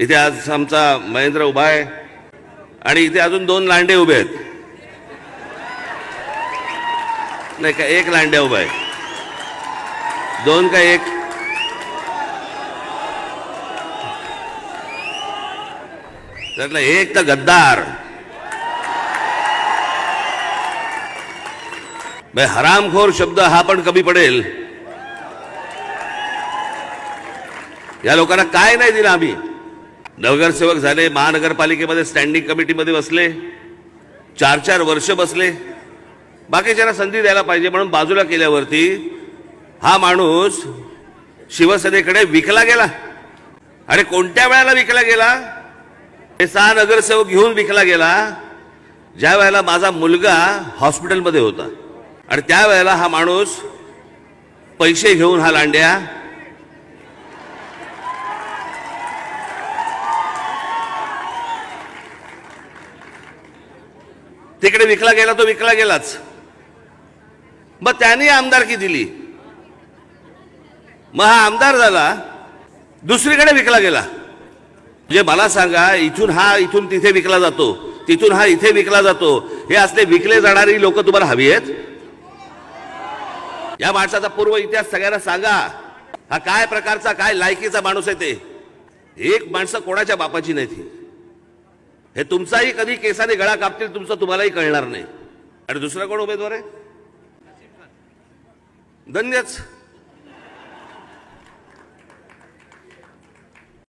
इथे आज आमचा महेंद्र उभा आहे आणि इथे अजून दोन लांडे उभे आहेत. नाही का एक लांड्या उभा आहे. दोन का एक? त्यातला एक तर गद्दार. हरामखोर शब्द हा पण कमी पडेल. या लोकांना काय नाही दिलं आम्ही. नगरसेवक झाले महानगरपालिकेमध्ये स्टँडिंग कमिटीमध्ये बसले चार चार वर्ष बसले. बाकीच्याला संधी द्यायला पाहिजे म्हणून बाजूला केल्यावरती हा माणूस शिवसेनेकडे विकला गेला. आणि कोणत्या वेळेला विकला गेला? हे सहा नगरसेवक घेऊन विकला गेला ज्या वेळेला माझा मुलगा हॉस्पिटलमध्ये होता. आणि त्यावेळेला हा माणूस पैसे घेऊन हा लांड्या तिकडे विकला गेला तो विकला गेलाच. मग त्यांनी आमदारकी दिली. मग हा आमदार झाला दुसरीकडे विकला गेला. म्हणजे मला सांगा इथून हा इथून तिथे विकला जातो तिथून हा इथे विकला जातो हे असले विकले जाणारी लोक तुम्हाला हवी आहेत? या माणसाचा पूर्व इतिहास सगळ्यांना सांगा. हा काय प्रकारचा काय लायकीचा माणूस आहे ते? एक माणसं कोणाच्या बापाची नाही ती. हे तुमचाही कधी केसाने गळा कापतील तुमचं तुम्हालाही कळणार नाही. आणि दुसरा कोण उमेदवार आहे? धन्यच.